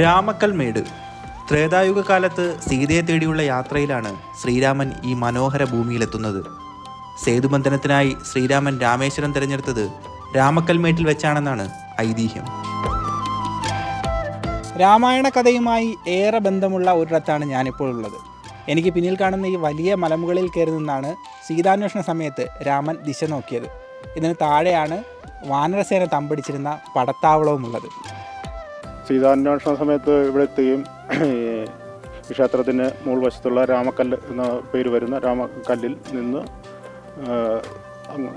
രാമക്കൽമേട്. ത്രേതായുഗ കാലത്ത് സീതയെ തേടിയുള്ള യാത്രയിലാണ് ശ്രീരാമൻ ഈ മനോഹര ഭൂമിയിലെത്തുന്നത്. സേതുബന്ധനത്തിനായി ശ്രീരാമൻ രാമേശ്വരം തിരഞ്ഞെടുത്തത് രാമക്കൽമേട്ടിൽ വെച്ചാണെന്നാണ് ഐതിഹ്യം. രാമായണ കഥയുമായി ഏറെ ബന്ധമുള്ള ഒരിടത്താണ് ഞാനിപ്പോൾ ഉള്ളത്. എനിക്ക് പിന്നിൽ കാണുന്ന ഈ വലിയ മലമുകളിൽ കയറി നിന്നാണ് സീതാന്വേഷണ സമയത്ത് രാമൻ ദിശ നോക്കിയത്. ഇതിന് താഴെയാണ് വാനരസേന തമ്പടിച്ചിരുന്ന പടത്താവളവും ഉള്ളത് സീതാന്വേഷണ സമയത്ത് ഇവിടെ എത്തുകയും ഈ ക്ഷേത്രത്തിന് മുകൾ വശത്തുള്ള രാമക്കല്ല് എന്ന പേര് വരുന്ന രാമക്കല്ലിൽ നിന്ന്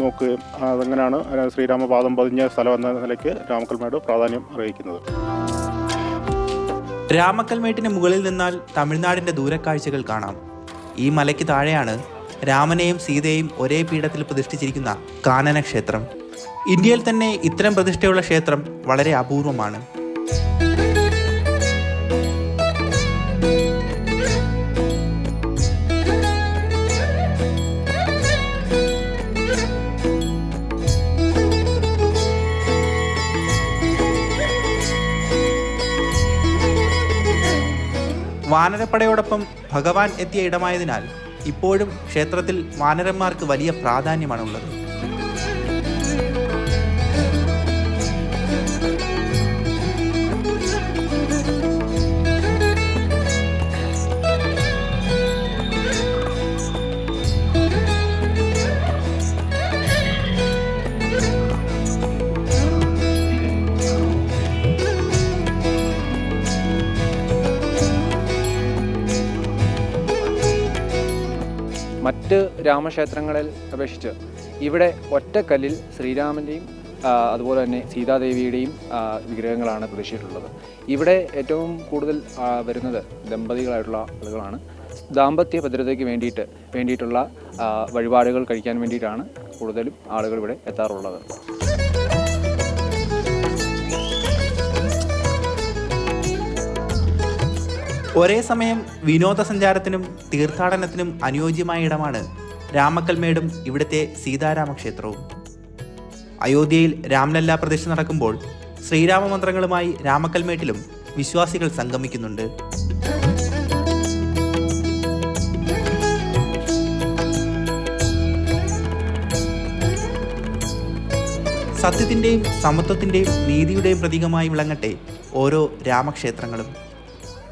നോക്കുകയും അതങ്ങനെയാണ് ശ്രീരാമപാദം പതിഞ്ഞ സ്ഥലം എന്ന നിലയ്ക്ക് രാമക്കൽമേട് പ്രാധാന്യം അറിയിക്കുന്നത്. രാമക്കൽമേട്ടിന് മുകളിൽ നിന്നാൽ തമിഴ്നാടിന്റെ ദൂരക്കാഴ്ചകൾ കാണാം. ഈ മലയ്ക്ക് താഴെയാണ് രാമനെയും സീതയെയും ഒരേ പീഠത്തിൽ പ്രതിഷ്ഠിച്ചിരിക്കുന്ന കാനന ക്ഷേത്രം ഇന്ത്യയിൽ തന്നെ ഇത്തരം പ്രതിഷ്ഠയുള്ള ക്ഷേത്രം വളരെ അപൂർവമാണ്. വാനരപ്പടയോടൊപ്പം ഭഗവാൻ എത്തിയ ഇടമായതിനാൽ ഇപ്പോഴും ക്ഷേത്രത്തിൽ വാനരന്മാർക്ക് വലിയ പ്രാധാന്യമാണുള്ളത്. മറ്റ് രാമക്ഷേത്രങ്ങളിൽ അപേക്ഷിച്ച് ഇവിടെ ഒറ്റക്കല്ലിൽ ശ്രീരാമന്റെയും അതുപോലെ തന്നെ സീതാദേവിയുടെയും വിഗ്രഹങ്ങളാണ് പ്രതിഷ്ഠിച്ചിട്ടുള്ളത്. ഇവിടെ ഏറ്റവും കൂടുതൽ വരുന്നത് ദമ്പതികളായിട്ടുള്ള ആളുകളാണ്. ദാമ്പത്യ ഭദ്രതയ്ക്ക് വേണ്ടിയിട്ട് വേണ്ടിയിട്ടുള്ള വഴിപാടുകൾ കഴിക്കാൻ വേണ്ടിയിട്ടാണ് കൂടുതലും ആളുകൾ ഇവിടെ എത്താറുള്ളത്. ഒരേ സമയം വിനോദസഞ്ചാരത്തിനും തീർത്ഥാടനത്തിനും അനുയോജ്യമായ ഇടമാണ് രാമക്കൽമേടും ഇവിടുത്തെ സീതാരാമക്ഷേത്രവും. അയോധ്യയിൽ രാംലല്ല പ്രതിഷ്ഠ നടക്കുമ്പോൾ ശ്രീരാമമന്ത്രങ്ങളുമായി രാമക്കൽമേട്ടിലും വിശ്വാസികൾ സംഗമിക്കുന്നുണ്ട്. സത്യത്തിന്റെയും സമത്വത്തിന്റെയും നീതിയുടെയും പ്രതീകമായി വിളങ്ങട്ടെ ഓരോ രാമക്ഷേത്രങ്ങളും.